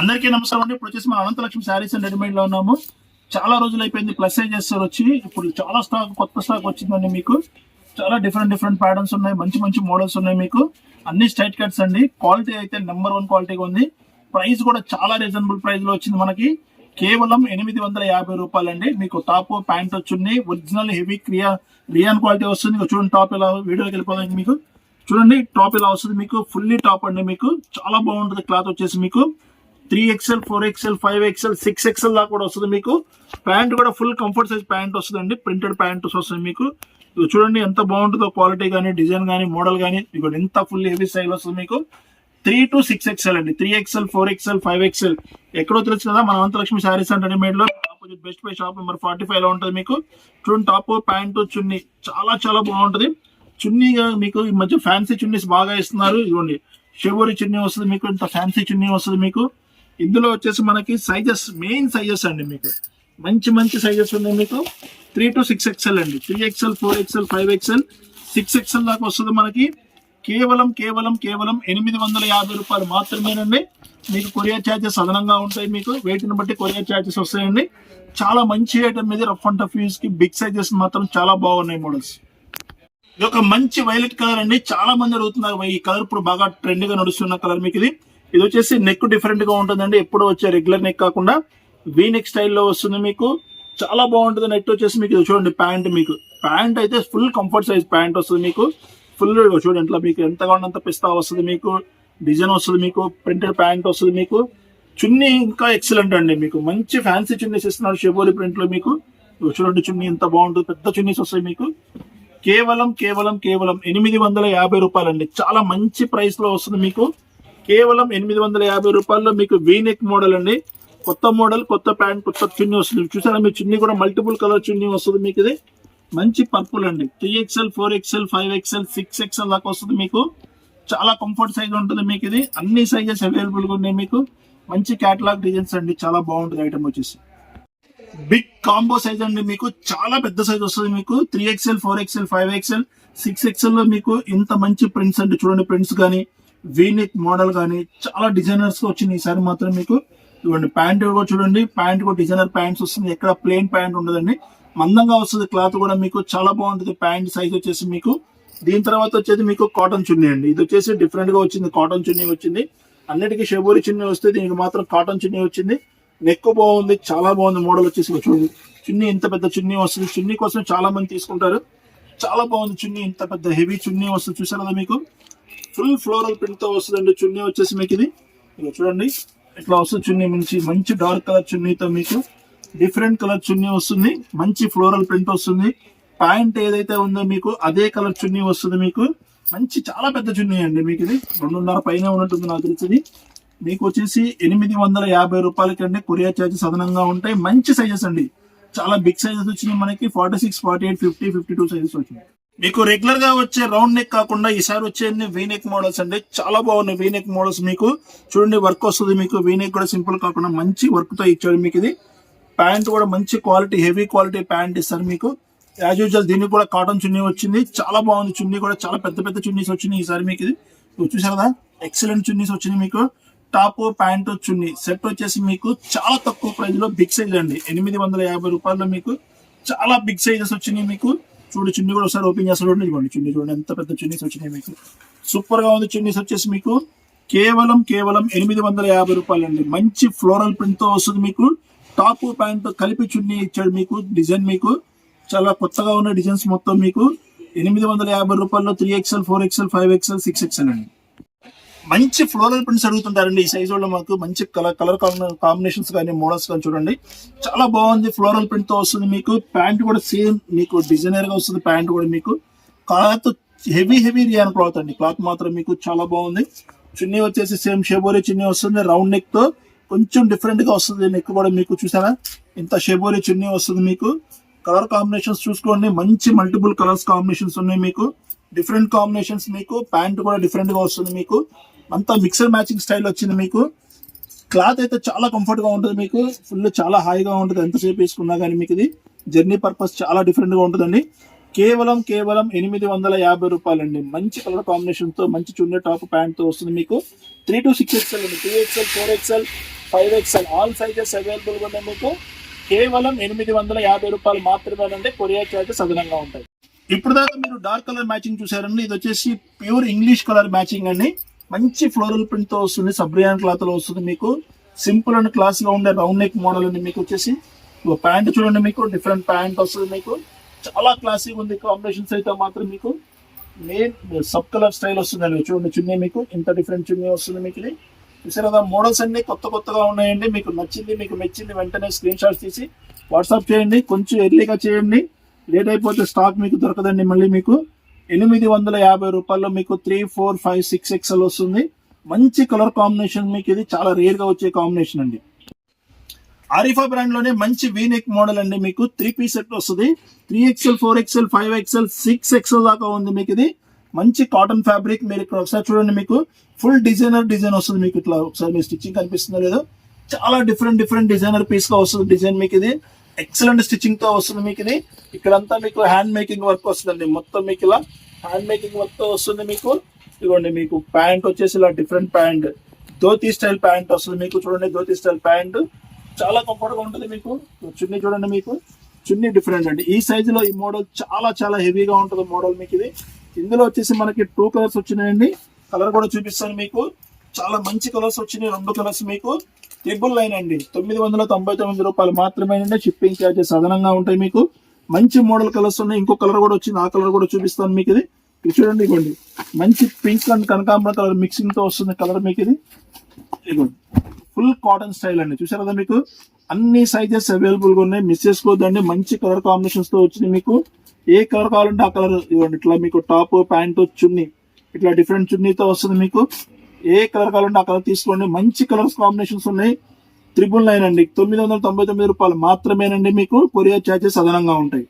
అందరికీ నమస్కారం అండి. ఇప్పుడు వచ్చేసి మన అనంతలక్ష్మి శారీస్ అండ్ రెడీమేడ్లో ఉన్నాము. చాలా రోజులు అయిపోయింది ప్లస్ సైజెస్ వచ్చి. ఇప్పుడు చాలా స్టాక్ కొత్త స్టాక్ వచ్చిందండి మీకు. చాలా డిఫరెంట్ డిఫరెంట్ ప్యాటర్న్స్ ఉన్నాయి. మంచి మంచి మోడల్స్ ఉన్నాయి మీకు. అన్ని స్ట్రైట్ కట్స్ అండి. క్వాలిటీ అయితే నెంబర్ వన్ క్వాలిటీగా ఉంది. ప్రైస్ కూడా చాలా రీజనబుల్ ప్రైస్లో వచ్చింది మనకి. కేవలం ఎనిమిది వందల యాభై రూపాయలండి. మీకు టాప్ ప్యాంట్ వచ్చింది ఒరిజినల్ హెవీ క్రియా రియాన్ క్వాలిటీ వస్తుంది. చూడండి టాప్ ఇలా వీడియోకి వెళ్ళిపోదండి మీకు. చూడండి టాప్ ఇలా వస్తుంది మీకు. ఫుల్లీ టాప్ అండి మీకు. చాలా బాగుంటుంది. క్లాత్ వచ్చేసి మీకు. Three XL four XL five XL six XL దాకా కూడా వస్తుంది మీకు. ప్యాంట్ కూడా ఫుల్ కంఫర్ట్ సైజ్ ప్యాంట్ వస్తుందండి. ప్రింటెడ్ ప్యాంట్ వస్తుంది మీకు. చూడండి ఎంత బాగుంటుందో క్వాలిటీ కానీ డిజైన్ కానీ మోడల్ కానీ మీకు ఎంత ఫుల్ హెవీ స్టైల్ వస్తుంది మీకు. త్రీ టు సిక్స్ ఎక్స్ఎల్ అండి. Three XL four XL five XL. ఎక్కడో తెలుసు కదా మన Anthalakshmi saris and రెడీమేడ్లో opposite Best Buy shop number forty ఫైవ్లో ఉంటుంది మీకు. చూడండి టాప్ ప్యాంట్ చున్నీ. చాలా చాలా బాగుంటుంది. చున్నీగా మీకు ఈ మధ్య ఫ్యాన్సీ చున్నీస్ బాగా ఇస్తున్నారు ఇవ్వండి షెవోరి చున్నీ వస్తుంది మీకు. ఇంత ఫ్యాన్సీ చున్నీ వస్తుంది మీకు. ఇందులో వచ్చేసి మనకి సైజెస్ మెయిన్ సైజెస్ అండి మీకు. మంచి మంచి సైజెస్ ఉన్నాయి మీకు. త్రీ టు సిక్స్ ఎక్స్ఎల్ అండి. Three XL four XL five XL six XL దాకా వస్తుంది మనకి. కేవలం కేవలం కేవలం ఎనిమిది వందల యాభై రూపాయలు మాత్రమేనండి. మీకు కొరియర్ ఛార్జెస్ అదనంగా ఉంటాయి మీకు. వెయిట్ని బట్టి కొరియర్ ఛార్జెస్ వస్తాయండి. చాలా మంచి ఐటమ్ ఇది. రఫ్ అండ్ టఫ్ యూస్కి బిగ్ సైజెస్ మాత్రం చాలా బాగున్నాయి మోడల్స్ ఇది ఒక మంచి వైలెట్ కలర్ అండి. చాలా మంది అడుగుతున్నారు ఈ కలర్ ఇప్పుడు బాగా ట్రెండ్గా నడుస్తున్న కలర్ మీకు ఇది ఇది వచ్చేసి నెక్ డిఫరెంట్గా ఉంటుందండి. ఎప్పుడు వచ్చే రెగ్యులర్ నెక్ కాకుండా వీ నెక్ స్టైల్లో వస్తుంది మీకు. చాలా బాగుంటుంది నెట్ వచ్చేసి మీకు. ఇది చూడండి ప్యాంట్ మీకు. ప్యాంట్ అయితే ఫుల్ కంఫర్ట్ సైజ్ ప్యాంట్ వస్తుంది మీకు. ఫుల్ చూడండి ఇట్లా మీకు ఎంత కావాలంత పిస్తా వస్తుంది మీకు. డిజైన్ వస్తుంది మీకు. ప్రింటెడ్ ప్యాంట్ వస్తుంది మీకు. చున్నీ ఇంకా ఎక్సలెంట్ అండి మీకు. మంచి ఫ్యాన్సీ చున్నీస్ ఇస్తున్నారు షెబోలి ప్రింట్లో మీకు. చూడండి చున్నీ ఎంత బాగుంటుంది. పెద్ద చున్నీస్ వస్తాయి మీకు. కేవలం కేవలం కేవలం ఎనిమిది వందల యాభై రూపాయలండి. చాలా మంచి ప్రైస్లో వస్తుంది మీకు. కేవలం ఎనిమిది వందల యాభై రూపాయల్లో మీకు వీనెక్ మోడల్ అండి. కొత్త మోడల్ కొత్త ప్యాంట్ కొత్త చున్నీ వస్తుంది. చూసారా మీ చున్నీ కూడా మల్టిపుల్ కలర్ చున్నీ వస్తుంది మీకు ఇది. మంచి పర్పుల్ అండి. Three XL four XL five XL six XL దాకా వస్తుంది మీకు. చాలా కంఫర్ట్ సైజ్ ఉంటుంది మీకు ఇది. అన్ని సైజెస్ అవైలబుల్గా ఉన్నాయి మీకు. మంచి క్యాటలాగ్ డిజైన్స్ అండి. చాలా బాగుంటుంది ఐటమ్ వచ్చేసి. బిగ్ కాంబో సైజ్ అండి మీకు. చాలా పెద్ద సైజ్ వస్తుంది మీకు. Three XL four XL five XL six ఎక్స్ఎల్లో మీకు ఇంత మంచి ప్రింట్స్ అండి. చూడండి ప్రింట్స్ కానీ వీనిక్ మోడల్ కానీ చాలా డిజైనర్స్ వచ్చింది ఈసారి మాత్రం మీకు ఇవ్వండి. ప్యాంట్ కూడా చూడండి. ప్యాంట్ కూడా డిజైనర్ ప్యాంట్స్ వస్తుంది. ఎక్కడ ప్లెయిన్ ప్యాంట్ ఉండదండి. మందంగా వస్తుంది. క్లాత్ కూడా మీకు చాలా బాగుంటుంది. ప్యాంట్ సైజ్ వచ్చేసి మీకు దీని తర్వాత వచ్చేది మీకు కాటన్ చున్నీ అండి. ఇది వచ్చేసి డిఫరెంట్గా వచ్చింది. కాటన్ చున్నీ వచ్చింది. అన్నిటికీ షబోరి చున్నీ వస్తే దీనికి మాత్రం కాటన్ చున్నీ వచ్చింది. నెక్ బాగుంది. చాలా బాగుంది మోడల్ వచ్చేసి చూడండి. చున్నీ ఇంత పెద్ద చున్నీ వస్తుంది. చున్నీ కోసం చాలా మంది తీసుకుంటారు. చాలా బాగుంది చున్నీ. ఇంత పెద్ద హెవీ చున్నీ వస్తుంది. చూసారు కదా మీకు? ఫుల్ ఫ్లోరల్ ప్రింట్తో వస్తుందండి. చున్నీ వచ్చేసి మీకు ఇది. చూడండి. ఇట్లా వస్తుంది చున్నీ? మంచి మంచి డార్క్ కలర్ చున్నీతో మీకు డిఫరెంట్ కలర్ చున్నీ వస్తుంది. మంచి ఫ్లోరల్ ప్రింట్ వస్తుంది. ప్యాంట్ ఏదైతే ఉందో మీకు అదే కలర్ చున్నీ వస్తుంది మీకు. మంచి చాలా పెద్ద చున్నీ అండి మీకు ఇది. రెండున్నర పైన ఉన్నట్టుంది నాకు తెలిసింది మీకు వచ్చేసి ఎనిమిది వందల యాభై రూపాయలకంటే కొరియర్ చార్జెస్ అదనంగా ఉంటాయి. మంచి సైజెస్ అండి. చాలా బిగ్ సైజెస్ వచ్చినాయి మనకి. Forty six forty eight fifty fifty two sizes వచ్చినాయి. మీకు రెగ్యులర్గా వచ్చే రౌండ్ నెక్ కాకుండా ఈసారి వచ్చే వీనెక్ మోడల్స్ అండి చాలా బాగున్నాయి వీనెక్ మోడల్స్ మీకు. చూడండి వర్క్ వస్తుంది మీకు. వీనెక్ కూడా సింపుల్ కాకుండా మంచి వర్క్తో ఇచ్చాడు మీకు ఇది. ప్యాంట్ కూడా మంచి క్వాలిటీ హెవీ క్వాలిటీ ప్యాంట్ ఇస్తారు మీకు. యాజ్ యూజువల్ దీనికి కూడా కాటన్ చున్నీ వచ్చింది. చాలా బాగుంది. చున్నీ కూడా చాలా పెద్ద పెద్ద చున్నీస్ వచ్చినాయి ఈసారి మీకు ఇది. చూసారు కదా? ఎక్సలెంట్ చున్నీస్ వచ్చినాయి మీకు. టాప్ ప్యాంట్ చున్నీ. సెట్ వచ్చేసి మీకు చాలా తక్కువ ప్రైస్లో బిగ్ సైజ్ అండి. ఎనిమిది వందల యాభై రూపాయల్లో మీకు చాలా బిగ్ సైజెస్ వచ్చినాయి మీకు. చూడు చున్నీ కూడా ఒకసారి ఓపెన్ చేస్తారు చూడండి. ఇదిగోండి చున్నీ చూడండి. ఎంత పెద్ద చున్నీస్ వచ్చినాయి మీకు. సూపర్గా ఉంది చున్నీస్ వచ్చేసి మీకు. కేవలం కేవలం ఎనిమిది వందల యాభై రూపాయలు అండి మంచి ఫ్లోరల్ ప్రింట్తో వస్తుంది మీకు. టాప్ ప్యాంట్ కలిపి చున్నీ ఇచ్చాడు మీకు డిజైన్ మీకు. చాలా కొత్తగా ఉన్న డిజైన్స్ మొత్తం మీకు. ఎనిమిది వందల యాభై రూపాయల్లో three XL four XL five XL six XL అండి. మంచి ఫ్లోరల్ ప్రింట్స్ అడుగుతుంటారండి. ఈ సైజ్ వాళ్ళు మాకు మంచి కలర్ కలర్ కాంబినేషన్స్ కానీ మోడల్స్ కానీ చూడండి. చాలా బాగుంది ఫ్లోరల్ ప్రింట్తో వస్తుంది మీకు. ప్యాంట్ కూడా సేమ్ మీకు డిజైనర్గా వస్తుంది ప్యాంట్ కూడా మీకు. Cloth heavy heavy rayon cloth అండి. క్లాత్ మాత్రం మీకు చాలా బాగుంది. చున్నీ వచ్చేసి సేమ్ షెబోరీ చున్నీ వస్తుంది. రౌండ్ నెక్తో కొంచెం డిఫరెంట్గా వస్తుంది. నెక్ కూడా మీకు చూసారా? ఇంత షెబోరీ చున్నీ వస్తుంది మీకు. కలర్ కాంబినేషన్స్ చూసుకోండి. మంచి మల్టిపుల్ కలర్స్ కాంబినేషన్స్ ఉన్నాయి మీకు. డిఫరెంట్ కాంబినేషన్స్ మీకు. ప్యాంట్ కూడా డిఫరెంట్గా వస్తుంది మీకు. అంతా మిక్సర్ మ్యాచింగ్ స్టైల్ వచ్చింది మీకు. క్లాత్ అయితే చాలా కంఫర్ట్గా ఉంటుంది మీకు. ఫుల్ చాలా హాయిగా ఉంటుంది. ఎంతసేపు వేసుకున్నా కానీ మీకు ఇది. జర్నీ పర్పస్ చాలా డిఫరెంట్గా ఉంటుందండి. కేవలం కేవలం ఎనిమిది వందల యాభై రూపాయలండి. మంచి కలర్ కాంబినేషన్తో మంచి చున్నీ టాప్ ప్యాంట్తో వస్తుంది మీకు. త్రీ టు సిక్స్ ఎక్స్ఎల్ అండి. Three XL four XL five XL all sizes అవైలబుల్గా ఉన్నాయి మీకు. కేవలం ఎనిమిది వందల యాభై రూపాయలు మాత్రమేనండి కొరియా చార్జెస్ అదనంగా ఉంటాయి. ఇప్పుడు దాకా మీరు డార్క్ కలర్ మ్యాచింగ్ చూసారండి ఇది వచ్చేసి ప్యూర్ ఇంగ్లీష్ కలర్ మ్యాచింగ్ అండి. మంచి ఫ్లోరల్ ప్రింట్తో వస్తుంది సబ్రియాన్ క్లాత్లో వస్తుంది మీకు. సింపుల్ అండ్ క్లాస్గా ఉండే రౌండ్ నెక్ మోడల్ అండి మీకు వచ్చేసి ప్యాంట్ చూడండి మీకు డిఫరెంట్ ప్యాంట్ వస్తుంది మీకు. చాలా క్లాసిక్ ఉంది కాంబినేషన్స్ అయితే మాత్రం మీకు. మెయిన్ సబ్ కలర్ స్టైల్ వస్తుందండి చూడండి చున్నీ మీకు ఇంత డిఫరెంట్ చున్నీ వస్తుంది మీకు ఇది. చూసారు కదా మోడల్స్ అన్ని కొత్త కొత్తగా ఉన్నాయండి మీకు నచ్చింది మీకు మెచ్చింది వెంటనే స్క్రీన్ షాట్స్ తీసి వాట్సాప్ చేయండి కొంచెం ఎర్లీగా చేయండి. లేట్ అయిపోతే స్టాక్ మీకు దొరకదండి మళ్ళీ మీకు. ఎనిమిది వందల యాభై రూపాయల్లో మీకు three four five six XL వస్తుంది. మంచి కలర్ కాంబినేషన్ మీకు ఇది. చాలా రేర్గా వచ్చే కాంబినేషన్ అండి. ఆరిఫా బ్రాండ్లోనే మంచి వీనెక్ మోడల్ అండి మీకు. త్రీ పీస్ సెట్ వస్తుంది. Three XL four XL five XL six XL దాకా ఉంది మీకు ఇది. మంచి కాటన్ ఫ్యాబ్రిక్ మీరు ఇక్కడ ఒకసారి చూడండి మీకు. ఫుల్ డిజైనర్ డిజైన్ వస్తుంది మీకు ఇట్లా ఒకసారి మీ స్టిచ్చింగ్ కనిపిస్తుందో లేదో. చాలా డిఫరెంట్ డిఫరెంట్ డిజైనర్ పీస్గా వస్తుంది డిజైన్ మీకు ఇది. ఎక్సలెంట్ స్టిచ్చింగ్తో వస్తుంది మీకు ఇది. ఇక్కడంతా మీకు హ్యాండ్ మేకింగ్ వర్క్ వస్తుందండి. మొత్తం మీకు ఇలా హ్యాండ్ మేకింగ్ వర్క్తో వస్తుంది మీకు. ఇదిగోండి మీకు ప్యాంట్ వచ్చేసి ఇలా different pant. Dhoti style pant వస్తుంది మీకు. చూడండి ధోతి స్టైల్ ప్యాంట్. చాలా కంఫర్ట్ ఉంటుంది మీకు. చున్నీ చూడండి మీకు. చున్నీ డిఫరెంట్ అండి. ఈ సైజ్లో ఈ మోడల్ చాలా చాలా హెవీగా ఉంటుంది మోడల్ మీకు ఇది. ఇందులో వచ్చేసి మనకి టూ కలర్స్ వచ్చినాయండి. కలర్ కూడా చూపిస్తాను మీకు. చాలా మంచి కలర్స్ వచ్చినాయి. రెండు కలర్స్ మీకు. ట్రిపుల్ లైన్ అండి. తొమ్మిది వందల తొంభై తొమ్మిది రూపాయలు మాత్రమే అండి. షిప్పింగ్ చార్జెస్ అదనంగా ఉంటాయి మీకు. మంచి మోడల్ కలర్స్ ఉన్నాయి. ఇంకో కలర్ కూడా వచ్చింది. ఆ కలర్ కూడా చూపిస్తాను మీకు ఇది. చూడండి ఇవ్వండి మంచి పింక్ అండ్ కనకాంబర కలర్ మిక్సింగ్తో వస్తుంది కలర్ మీకు ఇది. ఇదిగోండి ఫుల్ కాటన్ స్టైల్ అండి. చూసారు కదా మీకు? అన్ని సైజెస్ అవైలబుల్గా ఉన్నాయి. మిస్ చేసుకోవద్దండి. మంచి కలర్ కాంబినేషన్స్తో వచ్చింది మీకు. ఏ కలర్ కావాలంటే ఆ కలర్ ఇవ్వండి ఇట్లా మీకు టాప్ ప్యాంట్ చున్నీ. ఇట్లా డిఫరెంట్ చున్నీతో వస్తుంది మీకు. ఏ కలర్ కావాలంటే ఆ కలర్ తీసుకోండి. మంచి కలర్స్ కాంబినేషన్స్ ఉన్నాయి. త్రిబుల్ నైన్ అండి. తొమ్మిది వందల తొంభై తొమ్మిది రూపాయలు మాత్రమేనండి మీకు కొరియర్ ఛార్జెస్ అదనంగా ఉంటాయి.